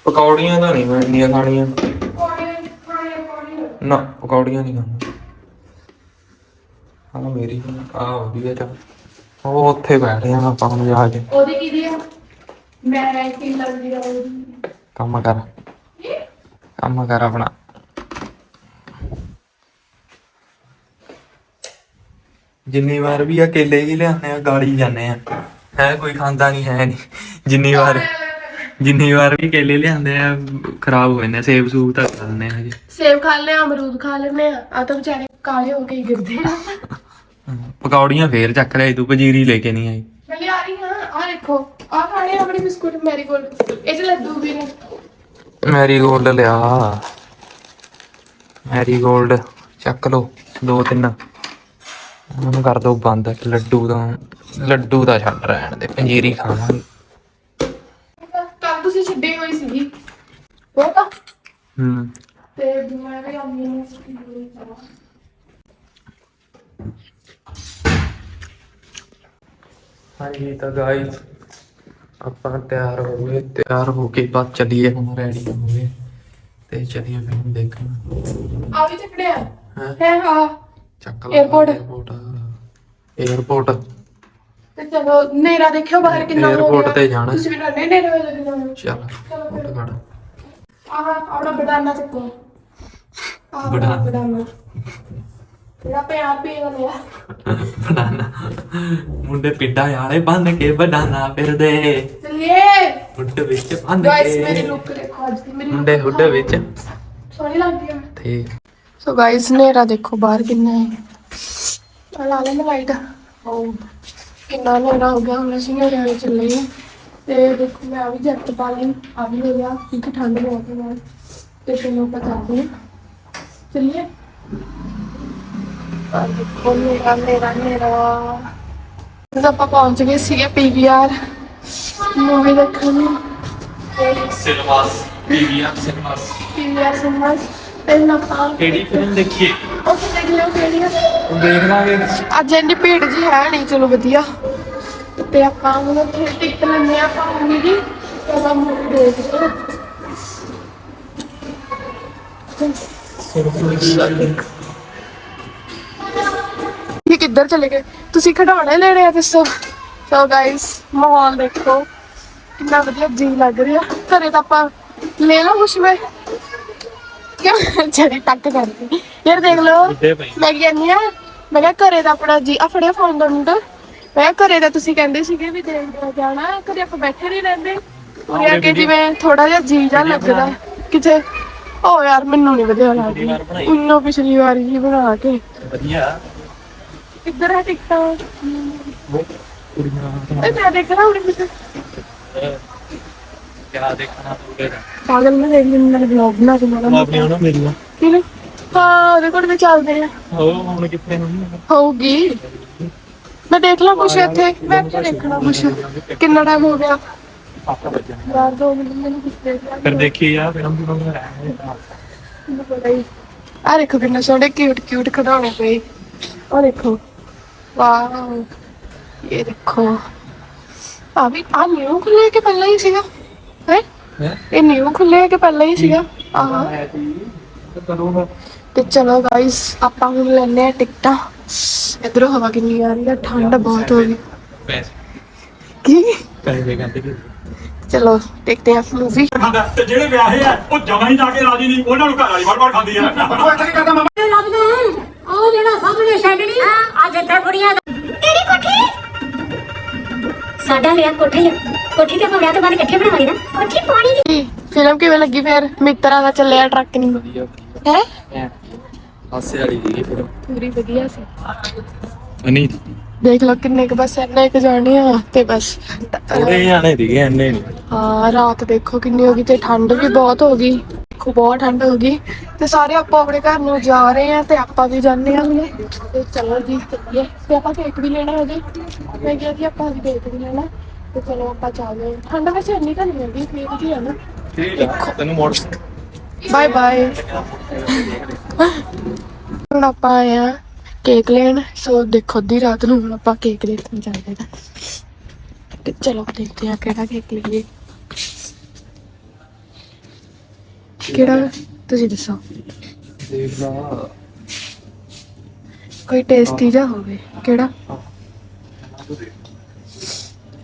ਪਕੌੜੀਆਂ ਤਾਂ ਨਹੀਂ ਮੈਂ ਇੰਨੀਆਂ ਖਾਣੀਆਂ। ਪਕੌੜੇ ਖਾਣੇ ਪਕੌੜੇ ਨਾ ਪਕੌੜੀਆਂ ਨਹੀਂ ਖਾਣੀਆਂ। ਹਾਂ ਮੇਰੀ ਆ ਵਧੀਆ ਚੱਲ। ਉਹ ਉੱਥੇ ਬੈਠ ਜਾਣਾ ਆਪਾਂ ਨੂੰ ਜਾ ਕੇ। ਉਹਦੀ ਕਿਹਦੀ ਆ ਮੈਂ ਰਾਈਟਿੰਗ ਲੱਗਦੀ ਰਹੂਗੀ ਕੰਮ ਕਰ। ਕੰਮ ਕਰ ਆਪਣਾ। ਜਿੰਨੀ ਵਾਰ ਵੀ ਆ ਹੀ ਲਿਆਉਂਦੇ ਆ ਗਾਲੀ ਜਾਂਦੇ ਆ। ਹੈ ਕੋਈ ਖਾਂਦਾ ਨਹੀਂ ਹੈ ਨਹੀਂ ਜਿੰਨੀ ਵਾਰ ਜਿੰਨੀ ਵਾਰ ਵੀ ਕੇਲੇ ਲਿਆਉਂਦੇ ਆ ਖਰਾਬ ਹੋ ਜਾਂਦੇ ਆ ਸੇਬ ਸੂਬ ਤਾਂ ਖਾ ਲੈਂਦੇ ਆ ਹਜੇ। ਸੇਬ ਖਾ ਲਿਆ ਅਮਰੂਦ ਖਾ ਲੈਂਦੇ ਆ। ਆ ਤਾਂ ਵਿਚਾਰੇ ਕਾਲੇ ਹੋ ਕੇ ਗਿਰਦੇ ਆ। ਪਕੌੜੀਆਂ ਫੇਰ ਚੱਕ ਲਿਆ ਤੂੰ ਪਜੀਰੀ ਲੈ ਕੇ ਨਹੀਂ ਆਈ। ਮੈਂ ਲਿਆ ਰਹੀ ਹਾਂ ਆ ਦੇਖੋ ਆ ਖਾਣੇ ਆਪਣੀ ਬਿਸਕੁਟ ਮੈਰੀਗੋਲਡ। ਇਹ ਚ ਲੱਡੂ ਵੀ ਨੇ। ਮੈਰੀ ਗੋਲਡ ਲਿਆ। ਮੈਰੀ ਗੋਲਡ ਚੱਕ ਲੋ ਦੋ ਤਿੰਨ। ਉਹਨੂੰ ਕਰ ਦੋ ਬੰਦ ਲੱਡੂ ਦਾ ਲੱਡੂ ਦਾ ਛੱਡ ਰਹਿਣ ਦੇ ਪੰਜੀਰੀ ਖਾਵਾਂਗੇ। ਕੱਲ ਤੁਸੀਂ ਛੱਡੀ ਹੋਈ ਸੀਗੀ। ਉਹ ਤਾਂ ਹੂੰ। ਤੇ ਮੈਂ ਵੀ ਆਉਂਦੀ ਹਾਂ। ਹਾਂਜੀ ਤਾਂ ਗਾਇਸ ਆਪਾਂ ਤਿਆਰ ਹੋ ਗਏ ਤਿਆਰ ਹੋ ਕੇ ਬਾਅਦ ਚੱਲੀਏ ਹੁਣ ਰੈਡੀ ਹੋ ਗਏ ਤੇ ਚੱਲੀਏ ਫਿਲਮ ਦੇਖਣ। ਆ ਵੀ ਚੱਕੜਿਆ ਹਾਂ? ਹੈ ਚੱਕ Airport। 에어ਪੋਰਟ ਤੇ ਚਲੋ ਨੇਰਾ ਦੇਖਿਓ ਬਾਹਰ ਕਿੰਨਾ ਹੋ ਗਿਆ। ਤੇ ਜਾਣਾ। ਤੁਸੀਂ ਵੀ ਡਰਨੇ ਨੇਰੇ ਹੋਏ ਲੱਗਣਾ ਚੱਲ ਫੋਟੋ ਕੱਢ ਆਹ ਆਪਣਾ ਬਡਾਨਾ ਚੱਕੋ। ਆਹ ਬਡਾਨਾ। ਲਿਆ ਬਨਾਨਾ। ਮੁੰਡੇ ਪਿੱਡਾ ਵਾਲੇ ਬੰਨ ਕੇ ਬਨਾਨਾ ਫਿਰਦੇ। ਚਲਿਏ। ਹੁੱਡ ਵਿੱਚ ਬੰਨ ਗਾਇਸ ਮੇਰੀ ਕੇ ਲੁੱਕ ਦੇਖੋ ਅੱਜ ਦੀ। ਮੇਰੀ ਮੁੰਡੇ ਹੁੱਡ ਵਿੱਚ। ਸੋਹਣੀ ਲੱਗਦੀ ਹੈ ਤੇ ਸੋ ਗਾਇਸ ਨੇਰਾ ਦੇਖੋ ਬਾਹਰ ਕਿੰਨਾ ਹੈ। ਆ ਲਾ ਲੈਂਦੇ ਲਾਈਟ ਉਹ ਕਿੰਨਾ ਨੇਰਾ ਹੋ ਗਿਆ। ਹੁਣ ਅਸੀਂ ਨੇਰੇ ਵਾਲੇ ਚੱਲੇ ਹਾਂ ਤੇ ਦੇਖੋ ਮੈਂ ਆ ਵੀ ਜੈਕਟ ਪਾ ਲਈ। ਆ ਵੀ ਹੋ ਗਿਆ। ਕਿਉਂਕਿ ਠੰਡ ਬਹੁਤ ਹੈ। ਬਾਹਰ ਤੇ ਚਲੋ ਆਪਾਂ ਚੱਲਦੇ ਹਾਂ ਚੱਲੀਏ। ਦੇਖੋ ਨੇਰਾ ਨੇਰਾ ਨੇਰਾ ਜਦੋਂ ਆਪਾਂ ਪਹੁੰਚ ਗਏ ਸੀਗੇ ਪੀਵੀਆਰ ਮੂਵੀ ਦੇਖਣ ਨੂੰ ਤੇ ਪੀਵੀਆਰ ਸਿਨਮਾਸ ਪੀਵੀਆਰ ਸਿਨੇਮਾ ਤੇ ਆਪਾਂ ਕਿਹੜੀ ਫਿਲਮ ਦੇਖੀਏ ਉੱਥੇ ਦੇਖ ਲਿਓ ਕਿਹੜੀ ਆ ਦੇਖ ਲਾਂਗੇ ਅੱਜ ਇੰਨੀ ਭੀੜ ਜੀ ਹੈ ਨਹੀਂ ਚਲੋ ਵਧੀਆ ਤੇ ਆਪਾਂ ਹੁਣ ਉੱਥੇ ਟਿਕਟ ਲੈਣੇ ਆਪਾਂ ਮੂਵੀ ਦੀ ਤੇ ਆਪਾਂ ਮੂਵੀ ਦੇਖਦੇ ਹਾਂ ਇਹ ਕਿੱਧਰ ਚਲੇ ਗਏ। ਤੁਸੀਂ ਖਿਡੌਣੇ ਲੈਣੇ ਆ ਦੱਸੋ। ਸੋ ਗਾਇਸ ਮਾਹੌਲ ਦੇਖੋ। ਕਿੰਨਾ ਵਧੀਆ ਜੀ ਲੱਗ ਰਿਹਾ। ਘਰੇ ਤਾਂ ਆਪਾਂ ਲੈ ਲਓ ਕੁਛ ਵੇ। ਕਿਉਂ? ਜਿਹੜੀ ਟੱਕ ਕਰਦੀ ਯਾਰ ਦੇਖ ਲਓ ਮੈਂ ਕਹਿੰਦੀ ਆ ਮੈਂ ਕਿਹਾ ਘਰੇ ਦਾ ਆਪਣਾ ਜੀ ਆ ਫੜਿਆ ਫੋਨ ਦਾ ਮੁੰਡਾ। ਮੈਂ ਕਿਹਾ ਘਰੇ ਦਾ ਤੁਸੀਂ ਕਹਿੰਦੇ ਸੀਗੇ ਵੀ ਦੇਖਦੇ ਜਾਣਾ ਘਰੇ ਆਪਾਂ ਬੈਠੇ ਨਹੀਂ ਰਹਿੰਦੇ। ਉਰੇ ਅੱਗੇ ਜਿਵੇਂ ਥੋੜਾ ਜਿਹਾ ਜੀ ਜਾ ਲੱਗਦਾ। ਕਿਤੇ ਓ ਯਾਰ ਮੈਨੂੰ ਨਹੀਂ ਵਧੀਆ ਲੱਗਦੀ। ਉਹਨੋਂ ਪਿਛਲੀ ਵਾਰ ਹੀ ਬਣਾ ਕੇ। ਵਧੀਆ। ਕਿੱਧਰ ਹੈ ਟਿਕਟਾਂ ਇਹ ਮੈਂ ਦੇਖਣਾ ਹੁਣ ਕਿਤੇ ਕਿਆ ਦੇਖਣਾ ਪੂਰੇ ਪਾਗਲ ਮੈਂ ਦੇਖ ਲੈਂਦਾ ਵਲੌਗ ਬਣਾ ਕੇ ਮਾੜਾ ਆਪਣੀ ਉਹਨਾਂ ਮੇਰੀਆਂ। ਕਿਹਨੇ ਹਾਂ ਉਹਦੇ ਕੋਲ ਵੀ ਚੱਲਦੇ ਆ। ਹੋ ਹੁਣ ਕਿੱਥੇ ਹੋਣੀ ਹੋਊਗੀ। ਮੈਂ ਦੇਖ ਲਾਂ ਕੁਛ ਇੱਥੇ। ਮੈਂ ਕੀ ਦੇਖਣਾ ਕੁਛ? ਕਿੰਨਾ ਟਾਈਮ ਹੋ ਗਿਆ? ਆਪਾਂ ਵੱਜਣੇ ਯਾਰ ਦੋ ਮਿੰਟ ਮੈਨੂੰ ਕੁਛ ਦੇਖ ਲਾਂ ਫਿਰ ਦੇਖੀ ਆ ਫਿਲਮ ਫਿਲਮ ਰਹਿ ਆ ਦੇਖੋ ਕਿੰਨਾ ਸੋਹਣੇ ਕਿਊਟ ਕਿਊਟ ਖਿਡੌਣੇ ਪਏ। ਉਹ ਦੇਖੋ। ਵਾਓ। ਇਹ ਦੇਖੋ। ਆ ਵੀ ਆ ਨਿਊ ਖੁੱਲੇ ਕਿ ਪਹਿਲਾਂ ਹੀ ਸੀਗਾ? ਹੈ? ਹੈ? ਇਹ ਨਿਊ ਖੁੱਲੇ ਕਿ ਪਹਿਲਾਂ ਹੀ ਸੀਗਾ? ਆਹ। ਕਰੂੰਗਾ ਤੇ ਚਲੋ ਗਾਇਸ ਆਪਾਂ ਹੁਣ ਲੈਣੇ ਆ ਟਿਕਟਾਂ। ਇਧਰੋਂ ਹਵਾ ਕਿੰਨੀ ਆ ਰਹੀ ਹੈ ਠੰਡ ਬਹੁਤ ਹੋ ਗਈ। ਪੈਸੇ। ਕੀ? ਪੈਸੇ ਕਹਿੰਦੇ ਕਿ ਚਲੋ ਦੇਖਦੇ ਆ ਮੂਵੀ ਤੇ ਜਿਹੜੇ ਵਿਆਹੇ ਆ ਉਹ ਜਮਾਂ ਹੀ ਜਾ ਕੇ ਰਾਜੀ ਨਹੀਂ ਉਹਨਾਂ ਨੂੰ ਘਰ ਵਾਲੀ ਵੜ ਵੜ ਖਾਂਦੀ ਆ ਉਹ ਇੱਥੇ ਕੀ ਕਰਦਾ ਮਾਮਾ ਲੱਭਦਾ ਉਹ ਜਿਹੜਾ ਨਹੀਂ ਆ ਜਿੱਥੇ ਕੁੜੀਆਂ ਤੇਰੀ ਕੋਠੀ? ਸਾਡਾ ਲਿਆ ਕੋਠੀ ਕੋਠੀ ਤੇ ਵਿਆਹ ਤੋਂ ਬਾਅਦ ਇਕੱਠੇ ਬਣਾਵਾਂਗੇ ਨਾ। ਕੋਠੀ ਪਾਣੀ ਦੀ ਫਿਲਮ ਕਿਵੇਂ ਲੱਗੀ ਫਿਰ? ਮਿੱਤਰਾਂ ਦਾ ਚੱਲਿਆ ਟਰੱਕ ਨਹੀਂ ਹੈ? ਹਾਸੇ ਵਾਲੀ ਦੀ ਫਿਲਮ ਪੂਰੀ ਵਧੀਆ ਸੀ। ਨਹੀਂ ਦੇਖ ਲਓ ਕਿੰਨੇ ਕੁ ਬਸ ਇੰਨੇ ਕੁ ਜਾਣੇ ਆ ਤੇ ਬਸ। ਥੋੜੇ ਜਾਣੇ ਦੀਗੇ ਐਨੇ ਨਹੀਂ ਹਾਂ ਰਾਤ ਦੇਖੋ ਕਿੰਨੀ ਹੋ ਗਈ ਤੇ ਠੰਡ ਵੀ ਬਹੁਤ ਹੋ ਗਈ। ਦੇਖੋ ਬਹੁਤ ਠੰਡ ਹੋ ਗਈ। ਤੇ ਸਾਰੇ ਆਪਾਂ ਆਪਣੇ ਘਰ ਨੂੰ ਜਾ ਰਹੇ ਆ ਤੇ ਆਪਾਂ ਵੀ ਜਾਂਦੇ ਆ ਹੁਣੇ ਤੇ ਚਲੋ ਜੀ ਚੱਲੀਏ। ਤੇ ਆਪਾਂ ਕੇਕ ਵੀ ਲੈਣਾ ਹਜੇ। ਮੈਂ ਕਿਹਾ ਜੀ ਆਪਾਂ ਅੱਜ ਕੇਕ ਵੀ ਲੈਣਾ। ਤੇ ਚਲੋ ਆਪਾਂ ਚੱਲਦੇ ਹਾਂ। ਠੰਡ ਵੈਸੇ ਇੰਨੀ ਤਾਂ ਨਹੀਂ ਹੁੰਦੀ ਠੀਕ ਜੀ ਹੈ ਨਾ। ਠੀਕ ਆ ਤੈਨੂੰ ਮੋੜ ਬਾਏ ਬਾਏ ਹੁਣ ਆਪਾਂ ਆਏ ਆ ਕੇਕ ਲੈਣ। ਸੋ ਦੇਖੋ ਅੱਧੀ ਰਾਤ ਨੂੰ ਹੁਣ ਆਪਾਂ ਕੇਕ ਦੇਖਣ ਜਾਂਦੇ ਤੇ ਚਲੋ ਦੇਖਦੇ ਆ ਕਿਹੜਾ ਕੇਕ ਲਈਏ। ਕਿਹੜਾ ਤੁਸੀਂ ਦੱਸੋ? ਦੇਖ ਲਾ ਕੋਈ ਟੇਸਟੀ ਜਿਹਾ ਹੋਵੇ। ਕਿਹੜਾ?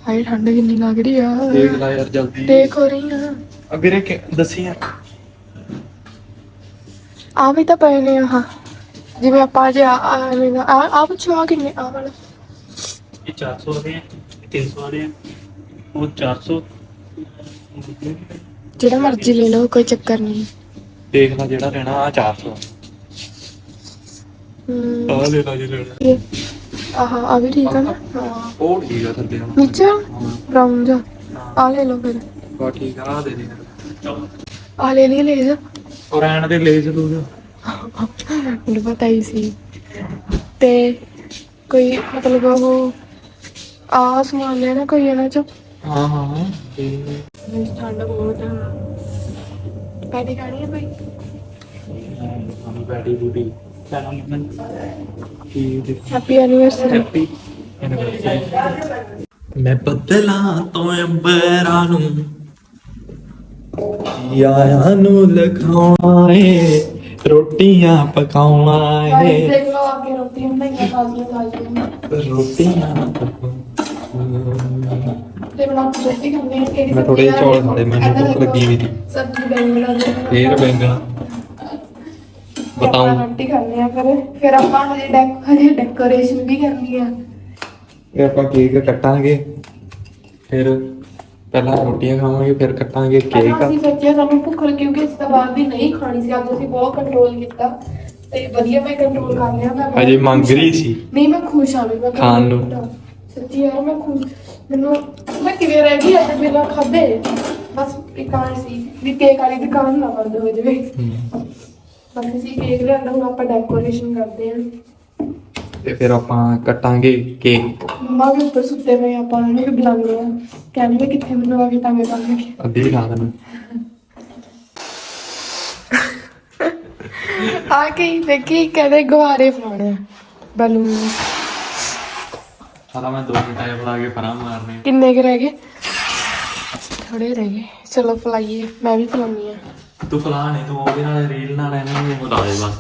ਹਾਏ ਠੰਡ ਕਿੰਨੀ ਲੱਗ ਰਹੀ ਆ। ਦੇਖ ਲਾ ਯਾਰ ਜਲਦੀ। ਦੇਖ ਹੋ ਰਹੀ ਆ। ਆ ਵੀਰੇ ਕਿ- ਦੱਸੀ ਆ। ਆ ਵੀ ਤਾਂ ਪਏ ਨੇ ਆਹ। ਜਿਵੇਂ ਆਪਾਂ ਜੇ ਆ ਦਾ ਆ ਆ ਪੁੱਛੋ ਆ ਕਿੰਨੇ ਆ ਵਾਲਾ। ਇਹ 400 ਵਾਲੇ ਆ 300 ਵਾਲੇ ਆ ਉਹ 400 ਜਿਹੜਾ ਮਰਜ਼ੀ ਲੈ ਲਓ ਕੋਈ ਚੱਕਰ ਨਹੀਂ। ਦੇਖ ਲੈ ਜਿਹੜਾ ਲੈਣਾ ਆ 400 ਹਮ, ਆ ਲੈ ਲਾ ਜੇ ਲੈਣਾ। ਇਹ ਆਹ ਆ ਵੀ ਠੀਕ ਆ ਨਾ? ਹਾਂ। ਉਹ ਠੀਕ ਆ ਥੱਲੇ ਵਾਲਾ। ਨੀਚੇ? ਬਰਾਊਨ ਜਾ। ਆ ਲੈ ਲਓ ਫਿਰ। ਬਾ ਠੀਕ ਆ ਆ ਦੇ ਦੇ। ਆ ਲੈ ਲਈ ਲੈ ਜਾ ਉਹ ਰਹਿਣ ਦੇ ਲੈ ਚਲੂ ਮੈਨੂੰ ਪਤਾ ਹੀ ਸੀ। ਤੇ ਕੋਈ ਮਤਲਬ ਉਹ ਆ ਸਮਾਨ ਲੈਣਾ ਕੋਈ ਇਹਨਾਂ ਚ? ਹਾਂ ਹਾਂ ਤੇ ਮੈਨੂੰ ਠੰਡ ਬਹੁਤ ਆ। ਪੈਟੀ ਖਾਣੀ ਹੈ ਭਾਈ? ਹਮ ਬੈਡੀ ਬੂਟੀ ਚਲੋ ਮੈਂ ਕੀ ਦੇ ਹੈਪੀ ਐਨੀਵਰਸਰੀ ਹੈਪੀ ਮੈਂ ਬਦਲਾਂ ਤੋਂ ਅੰਬਰਾਂ ਨੂੰ ਯਾਰਾਂ ਨੂੰ ਲਖਾਉਣਾ ਏ ਰੋਟੀਆਂ ਪਕਾਉਣਾ ਏ ਦੇਖ ਲਓ ਅੱਗੇ ਰੋਟੀ ਰੋਟੀਆਂ ਤੇ ਬਣਾ ਰੋਟੀ ਖਾਂਦੇ ਆ ਕਿਹੜੀ ਮੈਂ ਥੋੜੇ ਜਿਹੇ ਚੌਲ ਖਾਲੇ ਮੈਨੂੰ ਭੁੱਖ ਲੱਗੀ ਵੀ ਸੀ। ਸਬਜ਼ੀ ਬੈਂਗਣਾ ਦੇ ਫੇਰ ਬੈਂਗਣਾ। ਬਤਾਉਂ। ਰੋਟੀ ਖਾਂਦੇ ਆ ਫਿਰ। ਫਿਰ ਆਪਾਂ ਹਜੇ ਡੈਕ ਹਜੇ ਡੈਕੋਰੇਸ਼ਨ ਵੀ ਕਰਨੀ ਆ। ਇਹ ਆਪਾਂ ਕੇਕ ਕੱਟਾਂਗੇ। ਫਿਰ ਪਹਿਲਾਂ ਰੋਟੀਆਂ ਖਾਵਾਂਗੇ ਫਿਰ ਕੱਟਾਂਗੇ ਪਹਿਲਾਂ ਕੇਕ। ਅਸੀਂ ਸੋਚਿਆ ਸਾਨੂੰ ਭੁੱਖ ਲੱਗੀ ਕਿਉਂਕਿ ਇਸ ਤੋਂ ਬਾਅਦ ਵੀ ਨਹੀਂ ਖਾਣੀ ਸੀ। ਅੱਜ ਅਸੀਂ ਬਹੁਤ ਕੰਟਰੋਲ ਕੀਤਾ। ਤੇ ਵਧੀਆ ਮੈਂ ਕੰਟਰੋਲ ਕਰ ਲਿਆ। ਮੈਂ ਹਜੇ ਮੰਗ ਰਹੀ ਸੀ। ਨਹੀਂ ਮੈਂ ਖੁਸ਼ ਹਾਂ ਵੀ ਮੈਂ ਖਾਣ ਨੂੰ। ਸੱਚੀ ਯਾਰ ਮੈਂ ਖੁਸ਼ ਮੈਨੂੰ ਮੈਂ ਕਿਵੇਂ ਰਹਿ ਗਈ ਅੱਜ ਬਿਨਾਂ ਖਾਦੇ ਬਸ ਇੱਕ ਆਏ ਸੀ ਵੀ ਕੇਕ ਵਾਲੀ ਦੁਕਾਨ ਨਾ ਬੰਦ ਹੋ ਜਾਵੇ। ਬਸ ਅਸੀਂ ਕੇਕ ਲਿਆਂਦਾ ਹੁਣ ਆਪਾਂ ਡੈਕੋਰੇਸ਼ਨ ਕਰਦੇ ਆਂ ਤੇ ਫਿਰ ਆਪਾਂ ਕੱਟਾਂਗੇ ਕੇਕ ਮੰਮਾ ਵੀ ਉੱਪਰ ਸੁੱਤੇ ਪਏ ਆ, ਆਪਾਂ ਉਹਨਾਂ ਨੂੰ ਬੁਲਾਉਂਦੇ ਆ ਕਹਿੰਦੇ ਕਿੱਥੇ ਮੈਨੂੰ ਆ ਕੇ ਟਾਂਗੇ ਪਾ ਕੇ ਅੱਧੀ ਖਾ ਦੇਣਾ। ਆ ਕੇ ਦੇਖੀ ਕਹਿੰਦੇ ਗੁਬਾਰੇ ਫਲਾਣੇ ਬਲੂਨ। ਸਾਰਾ ਮੈਂ ਦੋ ਮਿੰਟਾਂ ਬੁਲਾ ਕੇ ਪਰਾਂ ਮਾਰਨੇ। ਕਿੰਨੇ ਕੁ ਰਹਿ ਗਏ? ਥੋੜੇ ਰਹਿ ਗਏ। ਚਲੋ ਫਲਾਈਏ ਮੈਂ ਵੀ ਫਲਾਉਣੀ ਆ ਤੂੰ ਫਲਾ ਨਹੀਂ ਤੂੰ ਉਹਦੇ ਨਾਲ ਰੀਲ ਨਾਲ ਇਹਨਾਂ ਨੂੰ ਬੁਲਾ ਦੇ ਬਸ।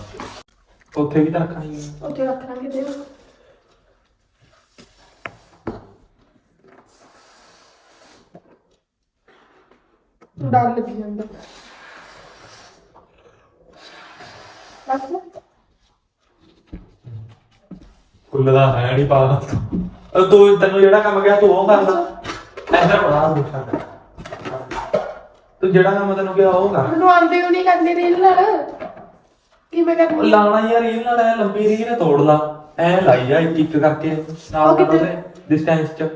ਉੱਥੇ ਵੀ ਤਾਂ ਰੱਖਣੀ ਹੈ ਉੱਥੇ ਰੱਖ ਲਾਂਗੇ ਤੇ ਡਰ ਲੱਗੀ ਜਾਂਦਾ। ਬਸ। ਕੁੱਲ ਦਾ ਹੈ ਨਹੀਂ ਪਾ ਉਹ ਤੂੰ ਤੈਨੂੰ ਜਿਹੜਾ ਕੰਮ ਗਿਆ ਤੂੰ ਉਹ ਕਰਦਾ। ਇੱਧਰ ਬਣਾ ਬੁੱਠਾ ਤੂੰ ਜਿਹੜਾ ਕੰਮ ਤੈਨੂੰ ਕਿਹਾ ਉਹ ਕਰ। ਮੈਨੂੰ ਹੋ ਨਹੀਂ ਕਰਨੀ ਰੀਲ ਨਾਲ। ਕਿਵੇਂ ਕਰਨੀ ਲਾਣਾ ਯਾਰ ਰੀਲ ਨਾਲ ਐ ਲੰਬੀ ਰੀਲ ਤੋੜ ਲਾ। ਐ ਲਾਈ ਜਾ ਇੱਕ ਇੱਕ ਕਰਕੇ ਨਾਲ? ਉਹਦੇ ਡਿਸਟੈਂਸ ਚ।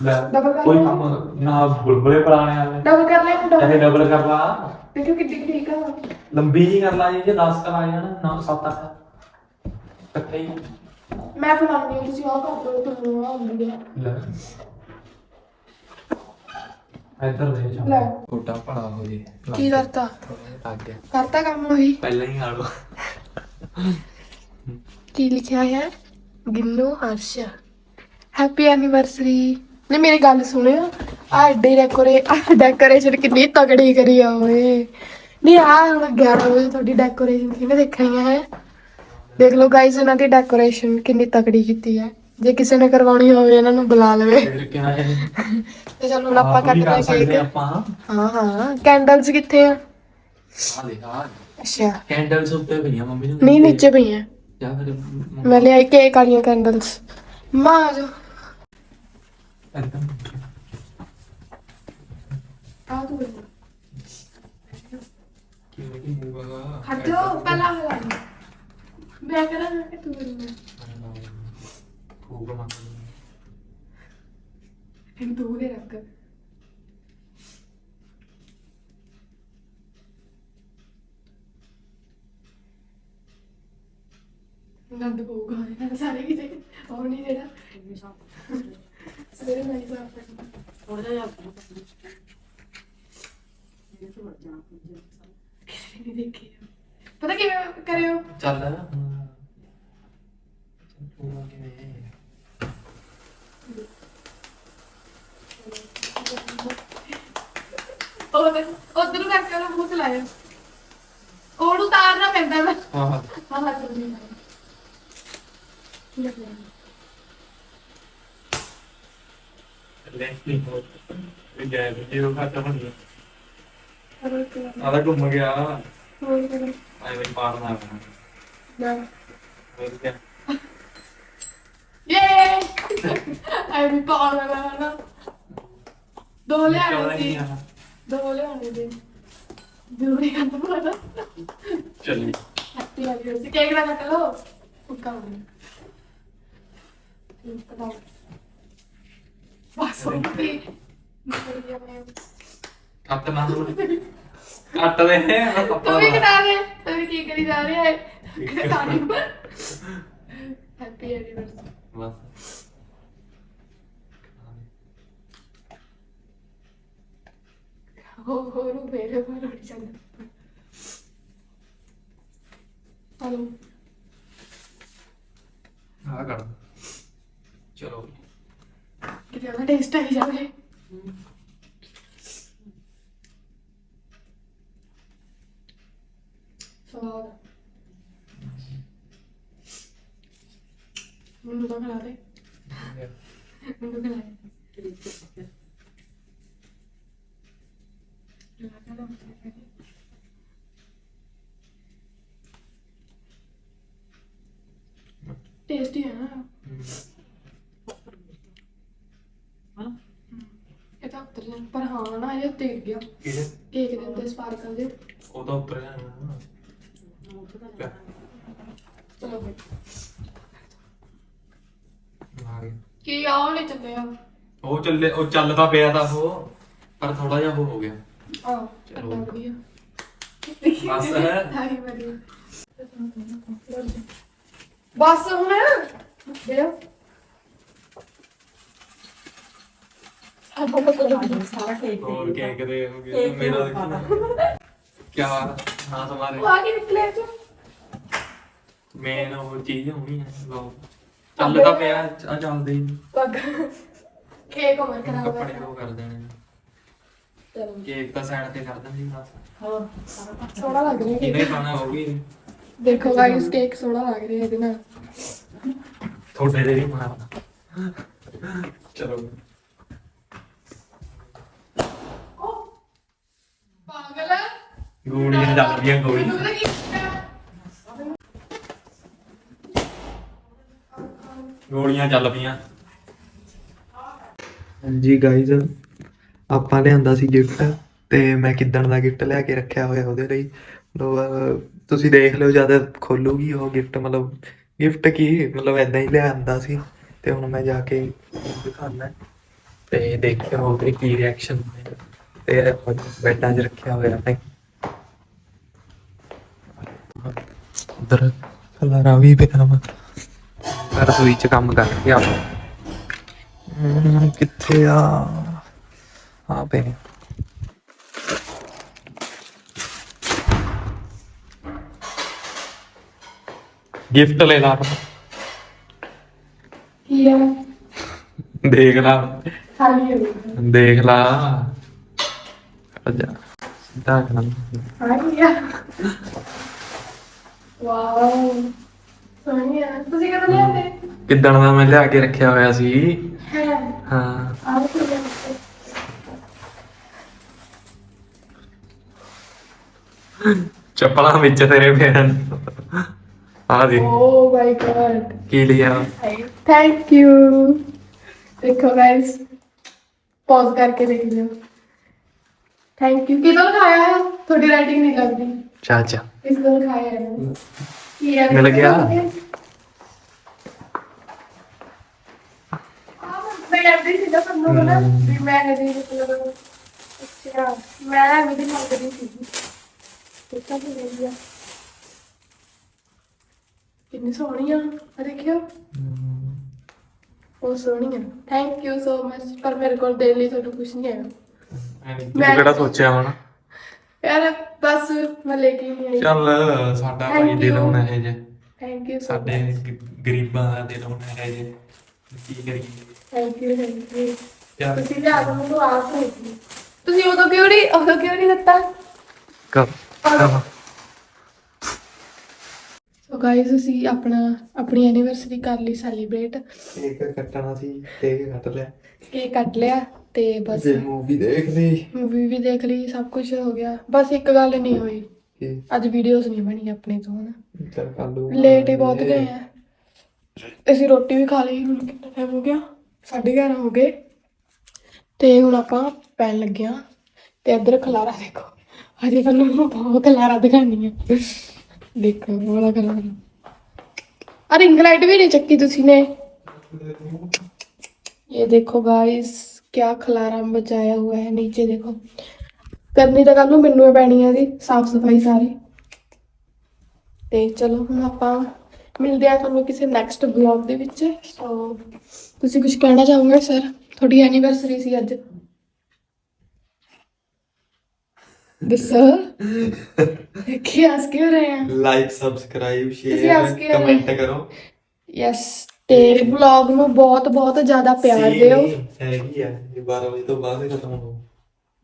ਲੈ Double ਕਰ ਕੋਈ। ਕੰਮ ਨਾ ਬੁਲਬੁਲੇ ਪਲਾਣੇ ਵਾਲੇ। ਡਬਲ ਕਰ ਲੈ ਡਬਲ ਚਾਹੇ ਡਬਲ ਕਰ ਲਾ। ਦੇਖੋ ਕਿੱਡੀ ਕੁ ਠੀਕ ਆ। ਲੰਬੀ ਜੀ ਕਰ ਲਾ ਜੀ ਜੇ 10 ਕਰ ਜਾਣ 9 7 8 ਇਕੱਠੇ ਹੀ। ਮੈਂ ਫਲਾਉਣੀ ਆ ਤੁਸੀਂ ਆਹ ਕਰ ਦੋ ਤੁਹਾਨੂੰ ਆ ਹੁੰਦੀ ਆ ਲੈ। ਇੱਧਰ ਦੇ ਜਾ। ਲੈ। ਛੋਟਾ ਭਲਾ ਹੋ ਜੇ। ਕੀ ਕਰਤਾ? ਲੱਗ ਗਿਆ। ਕਰਤਾ ਕੰਮ ਉਹੀ? ਪਹਿਲਾਂ ਹੀ ਆ ਲੋ ਕੀ ਲਿਖਿਆ ਹੈ? ਗਿੰਨੂ ਹਰਸ਼ ਹੈਪੀ ਐਨੀਵਰਸਰੀ ਨੇ ਮੇਰੀ ਗੱਲ ਸੁਣਿਓ। ਆ ਐਡੇ ਡੈਕੋਰੇ ਆ ਡੈਕੋਰੇਸ਼ਨ ਕਿੰਨੀ ਤਗੜੀ ਕਰੀ ਆ ਓਏ। ਨਹੀਂ ਆ ਹੁਣ 11 ਵਜੇ ਤੁਹਾਡੀ ਡੈਕੋਰੇਸ਼ਨ ਕਿਵੇਂ ਦੇਖਣੀ ਹੈ? ਦੇਖ ਲਓ ਗਾਇਸ ਇਹਨਾਂ ਦੀ ਡੈਕੋਰੇਸ਼ਨ ਕਿੰਨੀ ਤਗੜੀ ਕੀਤੀ ਹੈ। ਜੇ ਕਿਸੇ ਨੇ ਕਰਵਾਉਣੀ ਹੋਵੇ ਇਹਨਾਂ ਨੂੰ ਬੁਲਾ ਲਵੇ। ਫਿਰ ਕੀ ਹੈ? ਤੇ ਚਲੋ ਹੁਣ ਆਪਾਂ ਕੱਟਦੇ ਕਰ ਸਕਦੇ ਕੇਕ ਆਪਾਂ। ਹਾਂ ਹਾਂ। ਕੈਂਡਲਸ ਕਿੱਥੇ ਆ? ਆ ਦੇਖ ਆ ਅੱਛਾ। ਕੈਂਡਲਸ ਉੱਤੇ ਪਈਆਂ ਮੰਮੀ ਨੂੰ ਨਹੀਂ ਨੀਚੇ ਪਈਆਂ। ਜਾਂ ਫਿਰ ਮੈਂ ਲਿਆਈ ਕੇਕ ਵਾਲੀਆਂ ਕੈਂਡਲਸ। ਮਾਂ ਇੱਦਾਂ ਆ ਤੂੰ ਹਟੋ ਪਹਿਲਾਂ ਹੋਇਆ ਮੈਂ ਕਰਾਂ ਕਿ ਤੂੰ ਕਰੀਂ ਹੋਊਗਾ ਇਹਨੂੰ ਦੂਰ ਹੀ ਰੱਖ। ਨੰਦ ਪਊਗਾ ਇਹਨਾਂ ਸਾਰੇ ਕਿਤੇ। ਉਹ ਨਹੀਂ ਜਿਹੜਾ। ਸਵੇਰੇ ਮੈਂ ਸਾਫ਼ ਕਰਨਾ ਥੋੜਾ ਜਿਹਾ ਕਿਸੇ ਨੇ ਦੇਖੀ। ਪਤਾ ਕਿਵੇਂ ਕਰਿਓ? ਚੱਲ ਉਧਰ ਉਧਰ ਨੂੰ ਕਰਕੇ ਉਹਨੂੰ ਮੂੰਹ ਚਲਾਇਓ ਉਹਨੂੰ ਉਤਾਰਨਾ ਪੈਂਦਾ ਵਾ। ਹਾਂ ਹਾਂ। ਹਾਂ ਲੈਂਸ ਨਹੀਂ ਹੋ ਗਿਆ ਇਹ ਰੋਕਾ ਤਾਂ ਬਣ ਗਿਆ। ਕਰੋ ਆਦਾ ਘੁੰਮ ਗਿਆ। ਹੋਰ ਕਰੋ ਆਏ ਬਈ ਪਾੜਨਾ ਨਾ ਹੋਰ ਕੀ ਯੇ ਆਈ ਵੀ ਪਾਉਣ ਵਾਲਾ ਨਾ ਦੋ ਲਿਆਣੇ ਸੀ ਕੱਟ ਗਿਆ ਮੈਂ ਕੱਟ ਕੱਟ ਦੇ ਤੂੰ ਵੀ ਕਟਾ ਦੇ ਤੂੰ ਵੀ ਕੀ ਕਰੀ ਜਾ ਰਿਹਾ ਹੈ? ਹੈਪੀ ਐਨੀਵਰਸਰੀ ਬਸ। ਹੋ ਹੋ ਨੂੰ ਮੇਰੇ ਪਰ ਉੱਡ ਜਾਂਦਾ। ਹਲੋ ਆ ਕਰ ਚਲੋ। ਕਿਤੇ ਉਹਦਾ ਟੇਸਟ ਆ ਜਾਵੇ। ਤਾਂ ਖਿਲਾ ਦੇ ਮੈਨੂੰ ਖਿਲਾ ਦੇ ਟੇਸਟੀ ਹੈ ਨਾ ਇਹ ਤਾਂ ਉੱਤਰ ਜਾਣਾ ਪਰ ਹਾਂ ਨਾ ਇਹ ਉੱਤੇ ਗਿਰ ਗਿਆ ਕਿਹਦੇ ਕੇਕ ਦੇ ਉੱਤੇ ਸਪਾਰਕਲ ਦੇ ਉਹ ਤਾਂ ਉੱਪਰ ਜਾਣਾ ਚਲੋ ਗਿਆ ਕੀ ਆ ਉਹ ਨਹੀਂ ਚੱਲੇ ਆ। ਉਹ ਚੱਲੇ ਉਹ ਚੱਲਦਾ ਪਿਆ ਤਾਂ ਉਹ ਪਰ ਥੋੜਾ ਜਿਹਾ ਉਹ ਹੋ ਗਿਆ। ਆ ਚਲੋ। ਵਧੀਆ ਬਸ ਹੈ। ਹਾਈ ਵਧੀਆ। ਬਸ ਹੁਣ। ਦੇ ਹੋਰ ਕੇਕ ਦੇ ਹੋ ਗਏ ਮੇਰਾ ਕੀ ਹਾਂ ਤੁਹਾਰੇ ਆ ਕੇ ਨਿਕਲੇ। ਤੂੰ ਮੇਨ ਉਹ ਚੀਜ਼ ਹੋਣੀ ਹੈ ਲਓ। ਚੱਲਦਾ ਪਿਆ ਆ ਚੱਲਦੇ ਹੀ ਪੱਗ। ਕੇਕ ਹੋਰ ਖਰਾਬ ਕੱਪੜੇ ਉਹ ਕਰ ਦੇਣੇ ਚਲੋ। ਕੇਕ ਤਾਂ ਸਾਈਡ ਤੇ ਕਰ ਦਿੰਦੀ ਬਸ। ਸੋਹਣਾ ਲੱਗ ਰਿਹਾ ਇਹਨੇ ਕੇਕ। ਖਾਣਾ ਹੋਗੀ ਦੇਖੋ ਗਾਇਸ ਕੇਕ ਸੋਹਣਾ ਲੱਗ ਰਿਹਾ ਇਹਦੇ ਨਾਲ। ਥੋੜੇ ਦੇ ਹੀ ਬਣਾ ਚਲੋ। ਪਾਗਲ। ਹੈ ਗੋਲੀਆਂ ਰਹੀਆਂ ਗੋਲੀਆਂ। ਮੈਨੂੰ ਪਤਾ ਕੀ ਗੋਲੀਆਂ ਚੱਲ ਪਈਆਂ। ਜੀ ਗਾਇਜ਼ ਆਪਾਂ ਲਿਆਂਦਾ ਸੀ ਗਿਫਟ ਤੇ ਮੈਂ ਕਿੱਦਣ ਦਾ ਗਿਫਟ ਲਿਆ ਕੇ ਰੱਖਿਆ ਹੋਇਆ ਉਹਦੇ ਲਈ। ਮਤਲਬ ਤੁਸੀਂ ਦੇਖ ਲਿਓ ਜਦ ਖੋਲੂਗੀ ਉਹ ਗਿਫਟ ਮਤਲਬ ਗਿਫਟ ਕੀ ਮਤਲਬ ਐਦਾਂ ਹੀ ਲਿਆਂਦਾ ਸੀ ਤੇ ਹੁਣ ਮੈਂ ਜਾ ਕੇ ਦਿਖਾਣਾ। ਤੇ ਦੇਖਿਓ ਉਹਦੇ ਕੀ ਰਿਐਕਸ਼ਨ ਤੇ ਬੈਡਾਂ 'ਚ ਰੱਖਿਆ ਹੋਇਆ ਹੈ। ਉਧਰ ਖਲਾਰਾ ਵੀ ਪਿਆ ਵਾ। ਰਸੋਈ ਚ ਕੰਮ ਕਰ ਹਮ, ਕਿੱਥੇ ਆ? ਆ ਪਏ ਨੇ। ਗਿਫਟ ਲੈ ਲਾ। ਕੀ ਆ? ਦੇਖ ਲਾ। ਖਾਲੀ ਹੋ ਗਿਆ ਦੇਖ ਲਾ। ਅੱਜਾ ਸਿੱਧਾ ਕਰ। ਆ ਗਿਆ ਵਾਓ। ਸੋਹਣੀ ਆ ਤੁਸੀਂ ਕਦੋਂ ਲਿਆਂਦੇ ਕਿੱਦਣ ਦਾ ਮੈਂ ਲਿਆ ਕੇ ਰੱਖਿਆ ਹੋਇਆ ਸੀ। ਹੈ। ਹਾਂ। ਆਹ ਕੀ ਲਿਆਂਦੇ ਚੱਪਲਾਂ ਵਿੱਚ ਤੇਰੇ ਪੈਣ। ਆ ਦੇ ਓ ਮਾਈ ਗॉड ਕੀ ਲਿਆ? ਥੈਂਕ ਯੂ ਦੇਖੋ ਗਾਇਸ ਪੌਜ਼ ਕਰਕੇ ਦੇਖ ਲਿਓ। ਥੈਂਕ ਯੂ ਕਿਦੋਂ ਲਿਖਾਇਆ? ਹੈ ਤੁਹਾਡੀ ਰਾਈਟਿੰਗ ਨਹੀਂ ਲੱਗਦੀ। ਚਾਚਾ। ਕਿਸ ਤੋਂ ਲਿਖਾਇਆ ਹੈ ਹੈ ਮਿਲ ਗਿਆ? ਮੈਂ ਕਹਿੰਦੀ ਸੀ ਨਾ ਤੁਹਾਨੂੰ ਨਾ ਵੀ ਮੈਂ ਮਤਲਬ ਅੱਛਾ ਮੈਂ ਵੀ ਦੀ ਮੰਗਦੀ ਸੀ ਕਿੱਥੇ ਤੇ ਗਈ ਆ। ਕਿੰਨੀ ਸੋਹਣੀ ਆ ਆ ਦੇਖਿਓ। ਉਹ ਸੋਹਣੀ ਆ ਥੈਂਕ ਯੂ ਸੋ ਮਚ ਪਰ ਮੇਰੇ ਕੋਲ ਦੇਣ ਲਈ ਤੁਹਾਨੂੰ ਕੁਝ ਨਹੀਂ ਹੈ ਕਿਹੜਾ ਸੋਚਿਆ ਹੁਣ? ਯਾਰ ਬਸ ਮੈਂ ਲੈ ਕੇ ਨਹੀਂ ਆਈ ਚੱਲ ਸਾਡਾ ਭਾਈ ਦਿਲ you. ਹੋਣਾ ਹੈ ਜੇ। ਥੈਂਕ ਯੂ ਸਾਡੇ ਗ- ਗਰੀਬਾਂ ਦਾ ਦਿਲ ਹੋਣਾ ਹੈ ਜੇ। ਕੀ ਕਰੀਏ? ਥੈਂਕ ਯੂ ਥੈਂਕ ਯੂ ਤੁਸੀਂ ਲਿਆ ਕੇ ਮੈਨੂੰ ਆਪ ਨਹੀਂ। ਤੁਸੀਂ ਉਦੋਂ ਕਿਉਂ ਨਹੀਂ ਉਦੋਂ ਕਿਉਂ ਨਹੀਂ ਦਿੱਤਾ? ਕਰ ਸੋ ਗਾਇਸ ਅਸੀਂ ਆਪਣਾ ਆਪਣੀ ਐਨੀਵਰਸਰੀ ਕਰ ਲਈ ਸੈਲੀਬ੍ਰੇਟ ਕੇਕ ਕੱਟਣਾ ਸੀ ਕੇਕ ਕੱਟ ਲਿਆ। ਕੇਕ ਕੱਟ ਲਿਆ ਤੇ ਬਸ। ਜੇ ਮੂਵੀ ਦੇਖ ਲਈ। ਮੂਵੀ ਵੀ ਦੇਖ ਲਈ ਸਭ ਕੁਝ ਹੋ ਗਿਆ। ਬਸ ਇੱਕ ਗੱਲ ਨਹੀਂ ਹੋਈ। ਕਿ? ਅੱਜ ਵੀਡੀਓਜ਼ ਨਹੀਂ ਬਣੀ ਆਪਣੇ ਤੋਂ ਹੁਣ ਚੱਲ ਕਰ ਲਓ ਲੇਟ ਹੀ ਬਹੁਤ ਗਏ ਆ। ਅਸੀਂ ਰੋਟੀ ਵੀ ਖਾ ਲਈ ਹੁਣ ਕਿੰਨਾ ਟਾਈਮ ਹੋ ਗਿਆ? 11:30 ਹੋ ਗਏ। ਤੇ ਹੁਣ ਆਪਾਂ ਪੈਣ ਲੱਗੇ ਆ ਤੇ ਇੱਧਰ ਖਲਾਰਾ ਦੇਖੋ। ਹਜੇ ਤੁਹਾਨੂੰ ਬਹੁਤ ਖਲਾਰਾ ਦਿਖਾਣੀ ਆ। ਦੇਖੋ ਬੜਾ ਖਲਾਰਾ ਆ ਰਿੰਗ ਲਾਈਟ ਵੀ ਨਹੀਂ ਚੱਕੀ ਤੁਸੀਂ ਨੇ ये देखो गाइस क्या खलारा बचाया हुआ है नीचे देखो ਕਰਨੀ ਤਾਂ ਕੱਲ ਨੂੰ ਮੈਨੂੰ ਹੀ ਪੈਣੀ ਹੈ ਜੀ ਸਾਫ ਸਫਾਈ ਸਾਰੀ ਤੇ ਚਲੋ ਹੁਣ ਆਪਾਂ ਮਿਲਦੇ ਆ ਤੁਹਾਨੂੰ ਕਿਸੇ ਨੈਕਸਟ ਵਲੌਗ ਦੇ ਵਿੱਚ ਸੋ ਤੁਸੀਂ ਕੁਝ ਕਹਿਣਾ ਚਾਹੋਗੇ ਸਰ ਤੁਹਾਡੀ ਐਨੀਵਰਸਰੀ ਸੀ ਅੱਜ ਦੱਸੋ। ਕੀ ਹੱਸ ਕਿਉਂ ਰਹੇ ਆ? ਲਾਈਕ ਸਬਸਕ੍ਰਾਈਬ ਤੁਸੀਂ ਸ਼ੇਅਰ ਰਹੇ। ਕਮੈਂਟ ਕਰੋ। ਯੈਸ ਤੇ ਵਲੌਗ ਨੂੰ ਬਹੁਤ ਬਹੁਤ ਜ਼ਿਆਦਾ ਪਿਆਰ ਦਿਓ। ਹੈਗੀ ਆ ਇਹ 12 ਵਜੇ ਤੋਂ ਬਾਅਦ ਹੀ ਖਤਮ ਹੋ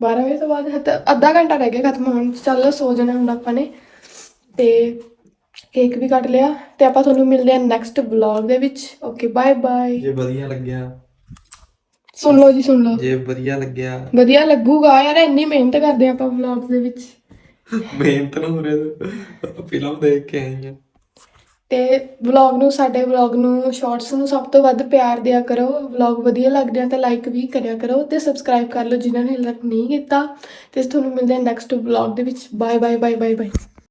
12 ਵਜੇ ਤੋਂ ਬਾਅਦ ਹੱਦ- ਅੱਧਾ ਘੰਟਾ ਰਹਿ ਗਿਆ ਖਤਮ ਹੋਣ। ਨੂੰ। ਚੱਲ ਸੋ ਜਾਣਾ ਹੁਣ ਆਪਾਂ ਨੇ। ਤੇ ਕੇਕ ਵੀ ਕੱਟ ਲਿਆ। ਤੇ ਆਪਾਂ ਤੁਹਾਨੂੰ ਮਿਲਦੇ ਹਾਂ ਨੈਕਸਟ ਵਲੌਗ ਦੇ ਵਿੱਚ। ਓਕੇ ਬਾਏ ਬਾਏ ਜੇ ਵਧੀਆ ਲੱਗਿਆ। ਸੁਣ ਲਓ ਜੀ ਸੁਣ ਲਓ। ਜੇ ਵਧੀਆ ਲੱਗਿਆ। ਵਧੀਆ ਲੱਗੂਗਾ। ਯਾਰ ਇੰਨੀ ਮਿਹਨਤ ਕਰਦੇ ਆਪਾਂ ਵਲੌਗ ਦੇ ਵਿੱਚ। ਮਿਹਨਤ ਨਾ ਹੋ ਰਿਹਾ ਫਿਲਮ ਦੇਖ ਕੇ ਆਈ ਆ। ਤੇ ਵਲੌਗ ਨੂੰ ਸਾਡੇ ਵਲੌਗ ਨੂੰ ਸ਼ਾਰਟਸ ਨੂੰ ਸਭ ਤੋਂ ਵੱਧ ਪਿਆਰ ਦਿਆ ਕਰੋ। ਵਲੌਗ ਵਧੀਆ ਲੱਗਦੇ ਆ ਤਾਂ ਲਾਈਕ ਵੀ ਕਰਿਆ ਕਰੋ ਤੇ ਸਬਸਕ੍ਰਾਈਬ ਕਰ ਲਓ ਜਿਨ੍ਹਾਂ ਨੇ ਹਾਲੇ ਤੱਕ ਨਹੀਂ ਕੀਤਾ। ਤੇ ਤੁਹਾਨੂੰ ਮਿਲਦੇ ਹਾਂ ਨੈਕਸਟ ਵਲੌਗ ਦੇ ਵਿੱਚ। Bye bye bye bye bye